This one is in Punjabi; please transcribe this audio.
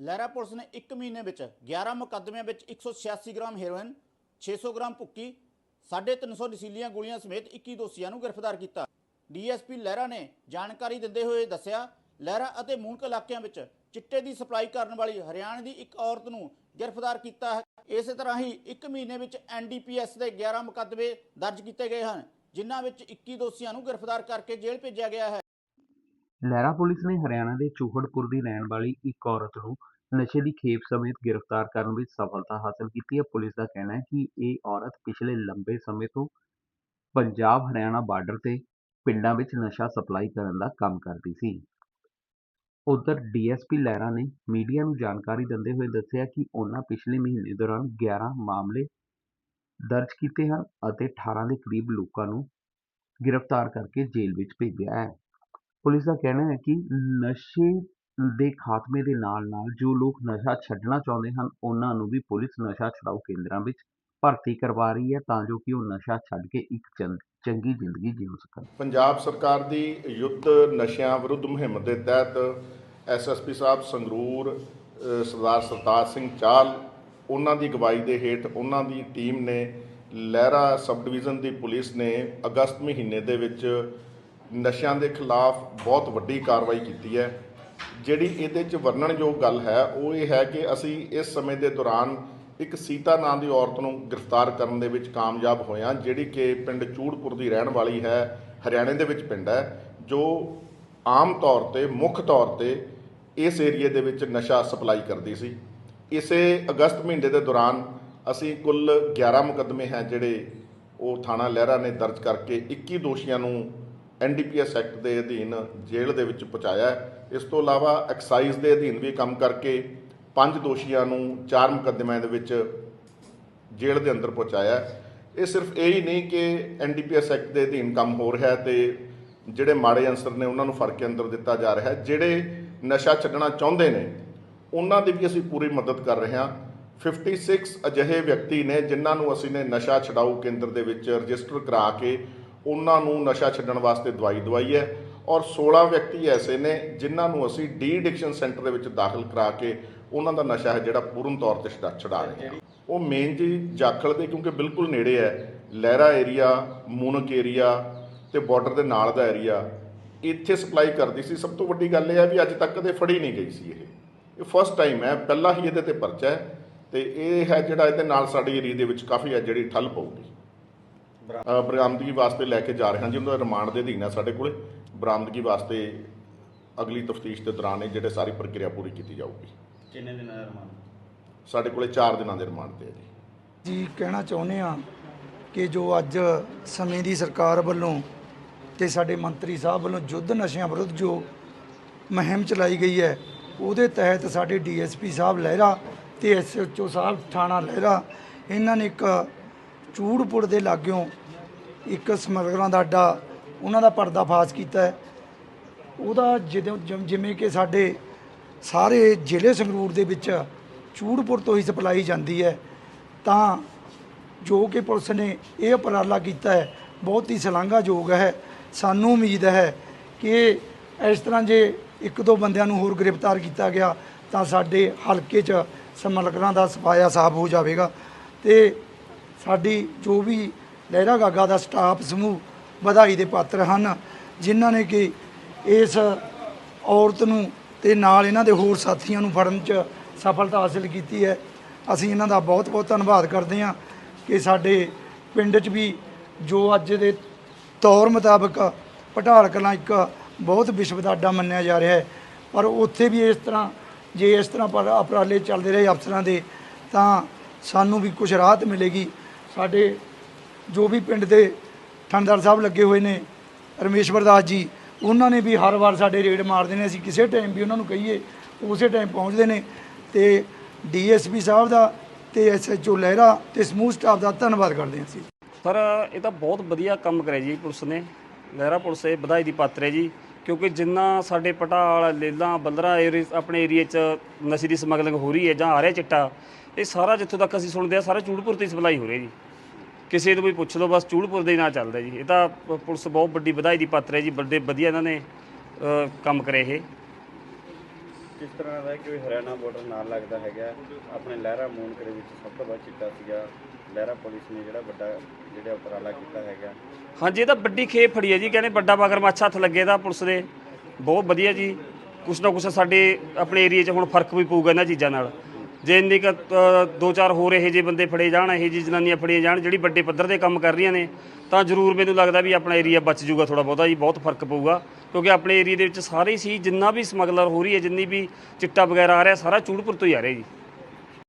ਲਹਿਰਾ ਪੁਲਿਸ ਨੇ 1 ਮਹੀਨੇ ਵਿੱਚ 11 ਮੁਕੱਦਮਿਆਂ ਵਿੱਚ 186 ਗ੍ਰਾਮ ਹੈਰੋਇਨ 600 ਗ੍ਰਾਮ ਭੁੱਕੀ 350 ਨਸ਼ੀਲੀਆਂ ਗੋਲੀਆਂ ਸਮੇਤ 21 ਦੋਸ਼ੀਆਂ ਨੂੰ ਗ੍ਰਿਫਤਾਰ ਕੀਤਾ। ਡੀਐਸਪੀ ਲਹਿਰਾ ਨੇ ਜਾਣਕਾਰੀ ਦਿੰਦੇ ਹੋਏ ਦੱਸਿਆ, ਲਹਿਰਾ ਅਤੇ ਮੂਨਕ ਇਲਾਕਿਆਂ ਵਿੱਚ ਚਿੱਟੇ ਦੀ ਸਪਲਾਈ ਕਰਨ ਵਾਲੀ ਹਰਿਆਣਾ ਦੀ ਇੱਕ ਔਰਤ ਨੂੰ ਗ੍ਰਿਫਤਾਰ ਕੀਤਾ ਹੈ। ਇਸੇ ਤਰ੍ਹਾਂ ਹੀ 1 ਮਹੀਨੇ ਵਿੱਚ ਐਨਡੀਪੀਐਸ ਦੇ 11 ਮੁਕੱਦਮੇ ਦਰਜ ਕੀਤੇ ਗਏ ਹਨ, ਜਿਨ੍ਹਾਂ ਵਿੱਚ 21 ਦੋਸ਼ੀਆਂ ਨੂੰ ਗ੍ਰਿਫਤਾਰ ਕਰਕੇ ਜੇਲ੍ਹ ਭੇਜਿਆ ਗਿਆ ਹੈ। ਲਹਿਰਾ ਪੁਲਿਸ ਨੇ ਹਰਿਆਣਾ ਦੇ ਚੂਹੜਪੁਰ ਦੀ ਰਹਿਣ ਵਾਲੀ ਇੱਕ ਔਰਤ ਨੂੰ ਨਸ਼ੇ ਦੀ ਖੇਪ ਸਮੇਤ ਗ੍ਰਿਫਤਾਰ ਕਰਨ ਵਿੱਚ ਸਫਲਤਾ ਹਾਸਲ ਕੀਤੀ ਹੈ। ਪੁਲਿਸ ਦਾ ਕਹਿਣਾ ਹੈ ਕਿ ਇਹ ਔਰਤ ਪਿਛਲੇ ਲੰਬੇ ਸਮੇਂ ਤੋਂ ਪੰਜਾਬ ਹਰਿਆਣਾ ਬਾਰਡਰ ਤੇ ਪਿੰਡਾਂ ਵਿੱਚ ਨਸ਼ਾ ਸਪਲਾਈ ਕਰਨ ਦਾ ਕੰਮ ਕਰਦੀ ਸੀ। ਉਧਰ ਡੀਐਸਪੀ ਲਹਿਰਾ ਨੇ ਮੀਡੀਆ ਨੂੰ ਜਾਣਕਾਰੀ ਦਿੰਦੇ ਹੋਏ ਦੱਸਿਆ ਕਿ ਉਹਨਾਂ ਪਿਛਲੇ ਮਹੀਨੇ ਦੌਰਾਨ 11 ਮਾਮਲੇ ਦਰਜ ਕੀਤੇ ਹਨ ਅਤੇ 18 ਦੇ ਕਰੀਬ ਲੋਕਾਂ ਨੂੰ ਗ੍ਰਿਫਤਾਰ ਕਰਕੇ ਜੇਲ੍ਹ ਵਿੱਚ ਭੇਜਿਆ ਹੈ। ਪੁਲਿਸ ਦਾ ਕਹਿਣਾ ਹੈ ਕਿ ਨਸ਼ੇ ਦੇ ਖਾਤਮੇ ਦੇ ਨਾਲ ਨਾਲ ਜੋ ਲੋਕ ਨਸ਼ਾ ਛੱਡਣਾ ਚਾਹੁੰਦੇ ਹਨ, ਉਹਨਾਂ ਨੂੰ ਵੀ ਪੁਲਿਸ ਨਸ਼ਾ ਛੁਡਾਊ ਕੇਂਦਰਾਂ ਵਿੱਚ ਭਰਤੀ ਕਰਵਾ ਰਹੀ ਹੈ ਤਾਂ ਜੋ ਕਿ ਉਹ ਨਸ਼ਾ ਛੱਡ ਕੇ ਇੱਕ ਚੰਗੀ ਜ਼ਿੰਦਗੀ ਜੀਉ ਸਕਣ। ਪੰਜਾਬ ਸਰਕਾਰ ਦੀ ਯੁੱਧ ਨਸ਼ਿਆਂ ਵਿਰੁੱਧ ਮੁਹਿੰਮ ਦੇ ਤਹਿਤ ਐਸਐਸਪੀ ਸਾਹਿਬ ਸੰਗਰੂਰ ਸਰਦਾਰ ਸਰਤਾਜ ਸਿੰਘ ਚਾਲ, ਉਹਨਾਂ ਦੀ ਅਗਵਾਈ ਦੇ ਹੇਠ ਉਹਨਾਂ ਦੀ ਟੀਮ ਨੇ ਲਹਿਰਾ ਸਬ ਡਿਵੀਜ਼ਨ ਦੀ ਪੁਲਿਸ ਨੇ ਅਗਸਤ ਮਹੀਨੇ ਦੇ ਵਿੱਚ ਨਸ਼ਿਆਂ ਦੇ ਖਿਲਾਫ ਬਹੁਤ ਵੱਡੀ ਕਾਰਵਾਈ ਕੀਤੀ ਹੈ। ਜਿਹੜੀ ਇਹਦੇ 'ਚ ਵਰਣਨਯੋਗ ਗੱਲ ਹੈ, ਉਹ ਇਹ ਹੈ ਕਿ ਅਸੀਂ ਇਸ ਸਮੇਂ ਦੇ ਦੌਰਾਨ ਇੱਕ ਸੀਤਾ ਨਾਂ ਦੀ ਔਰਤ ਨੂੰ ਗ੍ਰਿਫਤਾਰ ਕਰਨ ਦੇ ਵਿੱਚ ਕਾਮਯਾਬ ਹੋਏ ਹਾਂ, ਜਿਹੜੀ ਕਿ ਪਿੰਡ ਚੂੜਪੁਰ ਦੀ ਰਹਿਣ ਵਾਲੀ ਹੈ, ਹਰਿਆਣੇ ਦੇ ਵਿੱਚ ਪਿੰਡ ਹੈ, ਜੋ ਆਮ ਤੌਰ ਤੇ, ਮੁੱਖ ਤੌਰ ਤੇ ਇਸ ਏਰੀਏ ਦੇ ਵਿੱਚ ਨਸ਼ਾ ਸਪਲਾਈ ਕਰਦੀ ਸੀ। ਇਸੇ ਅਗਸਤ ਮਹੀਨੇ ਦੇ ਦੌਰਾਨ ਅਸੀਂ ਕੁੱਲ 11 ਮੁਕੱਦਮੇ ਹੈ ਜਿਹੜੇ ਉਹ ਥਾਣਾ ਲਹਿਰਾ ਨੇ ਦਰਜ ਕਰਕੇ 21 ਦੋਸ਼ੀਆਂ ਨੂੰ ਐਨਡੀਪੀਐਸ ਐਕਟ ਦੇ ਅਧੀਨ ਜੇਲ੍ਹ ਦੇ ਵਿੱਚ ਪਹੁੰਚਾਇਆ ਇਸ ਤੋਂ ਇਲਾਵਾ ਐਕਸਾਈਜ਼ ਦੇ ਅਧੀਨ ਵੀ ਕੰਮ ਕਰਕੇ ਪੰਜ ਦੋਸ਼ੀਆਂ ਨੂੰ ਚਾਰ ਮੁਕੱਦਮਿਆਂ ਦੇ ਵਿੱਚ ਜੇਲ੍ਹ ਦੇ ਅੰਦਰ ਪਹੁੰਚਾਇਆ ਇਹ ਸਿਰਫ ਇਹ ਹੀ ਨਹੀਂ ਕਿ ਐਨਡੀਪੀਐਸ ਐਕਟ ਦੇ ਅਧੀਨ ਕੰਮ ਹੋ ਰਿਹਾ ਹੈ ਤੇ ਜਿਹੜੇ ਮਾੜੇ ਅਨਸਰ ਨੇ ਉਹਨਾਂ ਨੂੰ ਫੜ ਕੇ ਅੰਦਰ ਦਿੱਤਾ ਜਾ ਰਿਹਾ ਜਿਹੜੇ ਨਸ਼ਾ ਛੱਡਣਾ ਚਾਹੁੰਦੇ ਨੇ, ਉਹਨਾਂ ਦੀ ਵੀ ਅਸੀਂ ਪੂਰੀ ਮਦਦ ਕਰ ਰਹੇ ਹਾਂ। 56 ਅਜਿਹੇ ਵਿਅਕਤੀ ਨੇ ਜਿਨ੍ਹਾਂ ਨੂੰ ਅਸੀਂ ਨੇ ਨਸ਼ਾ ਛਡਾਊ ਕੇਂਦਰ ਦੇ ਵਿੱਚ ਰਜਿਸਟਰ ਕਰਾ ਕੇ ਉਹਨਾਂ ਨੂੰ ਨਸ਼ਾ ਛੱਡਣ ਵਾਸਤੇ ਦਵਾਈ ਦਵਾਈ ਹੈ ਔਰ 16 ਵਿਅਕਤੀ ਐਸੇ ਨੇ ਜਿਨ੍ਹਾਂ ਨੂੰ ਅਸੀਂ ਡੀ ਐਡਿਕਸ਼ਨ ਸੈਂਟਰ ਦੇ ਵਿੱਚ ਦਾਖਲ ਕਰਾ ਕੇ ਉਹਨਾਂ ਦਾ ਨਸ਼ਾ ਹੈ ਜਿਹੜਾ ਪੂਰਨ ਤੌਰ ਤੇ ਛਡਾ ਛਡਾ ਰਹੇ ਹਾਂ। ਉਹ ਮੇਨ ਜੀ ਜਾਖਲ ਦੇ ਕਿਉਂਕਿ ਬਿਲਕੁਲ ਨੇੜੇ ਹੈ, ਲਹਿਰਾ ਏਰੀਆ, ਮੂਨਕ ਏਰੀਆ ਤੇ ਬਾਰਡਰ ਦੇ ਨਾਲ ਦਾ ਏਰੀਆ। ਇੱਥੇ ਸਪਲਾਈ ਕਰਦੀ ਸੀ। ਸਭ ਤੋਂ ਵੱਡੀ ਗੱਲ ਇਹ ਹੈ ਵੀ ਅੱਜ ਤੱਕ ਕਦੇ ਫੜੀ ਨਹੀਂ ਗਈ ਸੀ ਇਹ। ਇਹ ਫਸਟ ਟਾਈਮ ਹੈ, ਪਹਿਲਾ ਹੀ ਇਹਦੇ ਤੇ ਪਰਚਾ ਹੈ ਤੇ ਇਹ ਹੈ ਜਿਹੜਾ ਇਹਦੇ ਨਾਲ ਸਾਡੀ ਏਰੀਆ ਦੇ ਵਿੱਚ ਕਾਫੀ ਹੈ ਜਿਹੜੀ ਠੱਲ ਪਊਗੀ। ਅ, ਬਰਾਮਦਗੀ ਵਾਸਤੇ ਲੈ ਕੇ ਜਾ ਰਹੇ ਹਾਂ ਜੀ ਉਹਦਾ ਰਿਮਾਂਡ ਦੇ ਅਧੀਨ ਹੈ ਸਾਡੇ ਕੋਲੇ। ਬਰਾਮਦਗੀ ਵਾਸਤੇ ਅਗਲੀ ਤਫਤੀਸ਼ ਦੇ ਦੌਰਾਨ ਇਹ ਜਿਹੜੇ ਸਾਰੀ ਪ੍ਰਕਿਰਿਆ ਪੂਰੀ ਕੀਤੀ ਜਾਊਗੀ। ਕਿੰਨੇ ਦਿਨਾਂ ਦਾ ਰਿਮਾਂਡ? ਸਾਡੇ ਕੋਲੇ 4 ਦਿਨਾਂ ਦੇ ਰਿਮਾਂਡ ਤੇ ਹੈ ਜੀ। ਜੀ ਕਹਿਣਾ ਚਾਹੁੰਦੇ ਆ ਕਿ ਜੋ ਅੱਜ ਸਮੇਂ ਦੀ ਸਰਕਾਰ ਵੱਲੋਂ ਤੇ ਸਾਡੇ ਮੰਤਰੀ ਸਾਹਿਬ ਵੱਲੋਂ ਯੁੱਧ ਨਸ਼ਿਆਂ ਵਿਰੁੱਧ ਜੋ ਮੁਹਿੰਮ ਚਲਾਈ ਗਈ ਹੈ ਉਹਦੇ ਤਹਿਤ ਸਾਡੇ ਡੀਐਸਪੀ ਸਾਹਿਬ ਲਹਿਰਾ ਤੇ ਐਸਐਚਓ ਸਾਹਿਬ ਥਾਣਾ ਲਹਿਰਾ ਇਹਨਾਂ ਨੇ ਇੱਕ ਚੂੜਪੁਰ ਦੇ ਲਾਗਿਓਂ ਇੱਕ ਸਮਗਲਰਾਂ ਦਾ ਅੱਡਾ, ਉਹਨਾਂ ਦਾ ਪਰਦਾਫਾਸ਼ ਕੀਤਾ ਹੈ। ਉਹਦਾ ਜਦੋਂ ਜਿ- ਜਿਵੇਂ ਕਿ ਸਾਡੇ ਸਾਰੇ ਜ਼ਿਲ੍ਹੇ ਸੰਗਰੂਰ ਦੇ ਵਿੱਚ ਚੂੜਪੁਰ ਤੋਂ ਹੀ ਸਪਲਾਈ ਜਾਂਦੀ ਹੈ, ਤਾਂ ਜੋ ਕਿ ਪੁਲਿਸ ਨੇ ਇਹ ਉਪਰਾਲਾ ਕੀਤਾ ਹੈ, ਬਹੁਤ ਹੀ ਸ਼ਲਾਘਾਯੋਗ ਹੈ। ਸਾਨੂੰ ਉਮੀਦ ਹੈ ਕਿ ਇਸ ਤਰ੍ਹਾਂ ਜੇ ਇੱਕ ਦੋ ਬੰਦਿਆਂ ਨੂੰ ਹੋਰ ਗ੍ਰਿਫਤਾਰ ਕੀਤਾ ਗਿਆ, ਤਾਂ ਸਾਡੇ ਹਲਕੇ 'ਚ ਸਮਲਕਰਾਂ ਦਾ ਸਫਾਇਆ ਸਾਫ਼ ਹੋ ਜਾਵੇਗਾ ਤੇ ਸਾਡੀ ਜੋ ਵੀ ਲਹਿਰਾ ਗਾਗਾ ਦਾ ਸਟਾਫ ਸਮੂਹ ਵਧਾਈ ਦੇ ਪਾਤਰ ਹਨ, ਜਿਨ੍ਹਾਂ ਨੇ ਕਿ ਇਸ ਔਰਤ ਨੂੰ ਤੇ ਨਾਲ ਇਹਨਾਂ ਦੇ ਹੋਰ ਸਾਥੀਆਂ ਨੂੰ ਫੜਨ 'ਚ ਸਫਲਤਾ ਹਾਸਲ ਕੀਤੀ ਹੈ। ਅਸੀਂ ਇਹਨਾਂ ਦਾ ਬਹੁਤ-ਬਹੁਤ ਧੰਨਵਾਦ ਕਰਦੇ ਹਾਂ ਕਿ ਸਾਡੇ ਪਿੰਡ 'ਚ ਵੀ ਜੋ ਅੱਜ ਦੇ ਤੌਰ ਮੁਤਾਬਕ ਪਟਾਲ ਕਲਾਂ ਇੱਕ ਬਹੁਤ ਵਿਸ਼ਵ ਦਾ ਅੱਡਾ ਮੰਨਿਆ ਜਾ ਰਿਹਾ ਹੈ, ਪਰ ਉੱਥੇ ਵੀ ਇਸ ਤਰ੍ਹਾਂ ਜੇ ਇਸ ਤਰ੍ਹਾਂ ਪਰ ਉਪਰਾਲੇ ਚੱਲਦੇ ਰਹੇ ਅਫਸਰਾਂ ਦੇ, ਤਾਂ ਸਾਨੂੰ ਵੀ ਕੁਝ ਰਾਹਤ ਮਿਲੇਗੀ। ਸਾਡੇ ਜੋ ਵੀ ਪਿੰਡ ਦੇ ਥਾਣੇਦਾਰ ਸਾਹਿਬ ਲੱਗੇ ਹੋਏ ਨੇ ਰਮੇਸ਼ਵਰ ਦਾਸ ਜੀ, ਉਹਨਾਂ ਨੇ ਵੀ ਹਰ ਵਾਰ ਸਾਡੇ ਰੇਡ ਮਾਰਦੇ ਨੇ, ਅਸੀਂ ਕਿਸੇ ਟਾਈਮ ਵੀ ਉਹਨਾਂ ਨੂੰ ਕਹੀਏ, ਉਸੇ ਟਾਈਮ ਪਹੁੰਚਦੇ ਨੇ ਤੇ ਡੀਐਸਪੀ ਸਾਹਿਬ ਦਾ ਤੇ ਐਸਐਚਓ ਲਹਿਰਾ ਤੇ ਸਮੂਹ ਸਟਾਫ ਦਾ ਧੰਨਵਾਦ ਕਰਦੇ ਹਾਂ ਅਸੀਂ। ਸਰ, ਇਹ ਤਾਂ ਬਹੁਤ ਵਧੀਆ ਕੰਮ ਕਰਿਆ ਜੀ ਪੁਲਿਸ ਨੇ। ਲਹਿਰਾ ਪੁਲਿਸ ਇਹ ਵਧਾਈ ਦੀ ਪਾਤਰ ਹੈ ਜੀ, ਕਿਉਂਕਿ ਜਿੰਨਾ ਸਾਡੇ ਪਟਾਲ, ਲੇਲਾਂ, ਬੱਲਰਾ ਏਰੀਏ ਆਪਣੇ ਏਰੀਏ 'ਚ ਨਸ਼ੇ ਦੀ ਸਮਗਲਿੰਗ ਹੋ ਰਹੀ ਹੈ ਜਾਂ ਆ ਰਿਹਾ ਚਿੱਟਾ, ਇਹ ਸਾਰਾ ਜਿੱਥੋਂ ਤੱਕ ਅਸੀਂ ਸੁਣਦੇ ਆ ਸਾਰਾ ਚੂੜਪੁਰ ਤੇ ਸਪਲਾਈ ਹੋ ਰਿਹਾ ਜੀ। ਕਿਸੇ ਨੂੰ ਵੀ ਪੁੱਛ ਲਓ ਬਸ ਚੂੜਪੁਰ ਦੇ ਹੀ ਨਾਂ ਚੱਲਦਾ ਜੀ। ਇਹ ਤਾਂ ਪੁਲਿਸ ਬਹੁਤ ਵੱਡੀ ਵਧਾਈ ਦੀ ਪਾਤਰ ਹੈ ਜੀ ਵੱਡੇ ਵਧੀਆ ਇਹਨਾਂ ਨੇ ਕੰਮ ਕਰੇ ਇਹ। ਜਿਸ ਤਰ੍ਹਾਂ ਦਾ ਕਿ ਹਰਿਆਣਾ ਬਾਰਡਰ ਨਾਲ ਲੱਗਦਾ ਹੈਗਾ ਆਪਣੇ ਲਹਿਰਾ ਮੂਨਕ ਦੇ ਵਿੱਚ ਸਭ ਤੋਂ ਵੱਧ ਚਿੱਟਾ ਸੀਗਾ ਲਹਿਰਾ ਪੁਲਿਸ ਨੇ ਜਿਹੜਾ ਵੱਡਾ ਜਿਹੜਾ ਉਪਰਾਲਾ ਕੀਤਾ ਹੈਗਾ। ਹਾਂਜੀ ਇਹ ਤਾਂ ਵੱਡੀ ਖੇਪ ਫੜੀ ਹੈ ਜੀ ਕਹਿੰਦੇ ਵੱਡਾ ਮਗਰਮੱਛ ਹੱਥ ਲੱਗੇ ਦਾ ਪੁਲਿਸ ਦੇ। ਬਹੁਤ ਵਧੀਆ ਜੀ ਕੁਛ ਨਾ ਕੁਛ ਸਾਡੇ ਆਪਣੇ ਏਰੀਆ 'ਚ ਹੁਣ ਫ਼ਰਕ ਵੀ ਪਊਗਾ ਇਹਨਾਂ ਚੀਜ਼ਾਂ ਨਾਲ। ਜੇ ਇੰਨੀ ਕੁ, ਦੋ ਚਾਰ ਹੋਰ ਇਹੋ ਜਿਹੇ ਬੰਦੇ ਫੜੇ ਜਾਣ ਇਹੋ ਜਿਹੀ ਜਨਾਨੀਆਂ ਫੜੀਆਂ ਜਾਣ ਜਿਹੜੀ ਵੱਡੇ ਪੱਧਰ ਦੇ ਕੰਮ ਕਰ ਰਹੀਆਂ ਨੇ ਤਾਂ ਜ਼ਰੂਰ ਮੈਨੂੰ ਲੱਗਦਾ ਵੀ ਆਪਣਾ ਏਰੀਆ ਬਚ ਜੂਗਾ ਥੋੜਾ ਬਹੁਤਾ ਜੀ ਬਹੁਤ ਫ਼ਰਕ ਪਊਗਾ। ਕਿਉਂਕਿ ਆਪਣੇ ਏਰੀਆ ਦੇ ਵਿੱਚ ਸਾਰੇ ਹੀ ਸੀ ਜਿੰਨਾ ਵੀ ਸਮਗਲਰ ਹੋ ਰਹੀ ਹੈ ਜਿੰਨੀ ਵੀ ਚਿੱਟਾ ਵਗੈਰਾ ਆ ਰਿਹਾ ਸਾਰਾ ਚੂੜਪੁਰ ਤੋਂ ਹੀ ਆ ਰਿਹਾ ਜੀ।